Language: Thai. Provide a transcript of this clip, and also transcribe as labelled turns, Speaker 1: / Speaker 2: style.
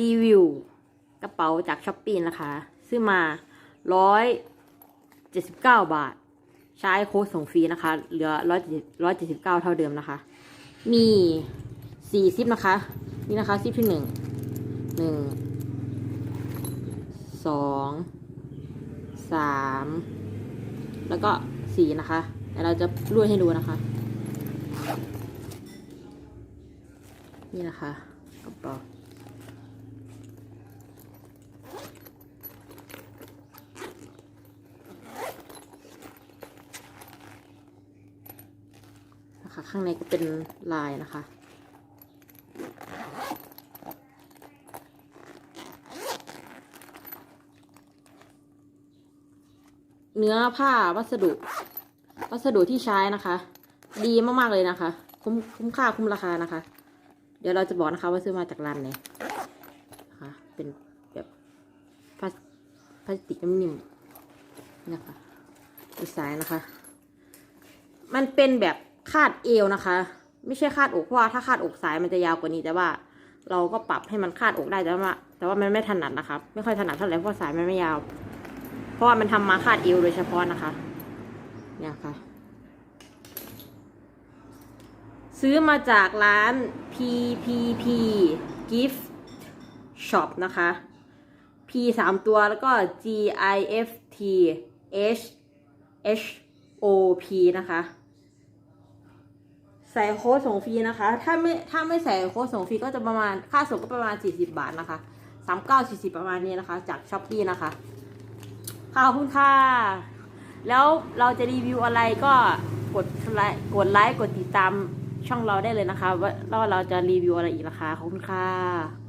Speaker 1: รีวิวกระเป๋าจากช้อปปี้นะคะ ซื้อมาร้อยเจ็ดสิบาท ใช้โค้ดส่งฟรีนะคะ เหลือร้อยร้อยเท่าเดิมนะคะ มีสี่ซิปนะคะ นี่นะคะซิปที่หนึ่งหนึ่งสองสามแล้วก็สี่นะคะเดี๋ยวเราจะรวดให้ดูนะคะ นี่นะคะกระเป๋า นะคะ ข้างในก็เป็นลายนะคะ เนื้อผ้าวัสดุ วัสดุที่ใช้นะคะ ดีมากๆเลยนะคะ คุ้มคุ้มค่าคุ้มราคานะคะ เดี๋ยวเราจะบอกนะคะว่าซื้อมาจากร้านไหนนะคะเป็นแบบพลาสพลาสติกนิ่มๆนะคะดีไซน์นะคะ มันเป็นแบบ คาดเอวนะคะ ไม่ใช่คาดอกเพราะว่าถ้าคาดอกสายมันจะยาวกว่านี้แต่ว่า เราก็ปรับให้มันคาดอกได้แต่ว่า แต่ว่ามันไม่ถนัดนะคะ ไม่ค่อยถนัดเท่าไหร่เพราะสายมันไม่ยาว เพราะว่ามันทำมาคาดเอวโดยเฉพาะนะคะ เนี่ยค่ะ ซื้อมาจากร้าน PPP Gift Shop นะคะ P สามตัวแล้วก็ G I F T H H O P นะคะ ใส่โค้ดส่งฟรีนะคะ ถ้าไม่ถ้าไม่ใส่โค้ดส่งฟรีก็จะประมาณค่าส่งก็ประมาณ 40 บาทนะคะ39 40ประมาณนี้นะคะ จากช้อปปี้นะคะขอบคุณค่ะ แล้วเราจะรีวิวอะไรก็กดไลค์กดไลค์กดติดตามช่องเราได้เลยนะคะ ว่าเราจะรีวิวอะไรอีกนะคะขอบคุณค่ะ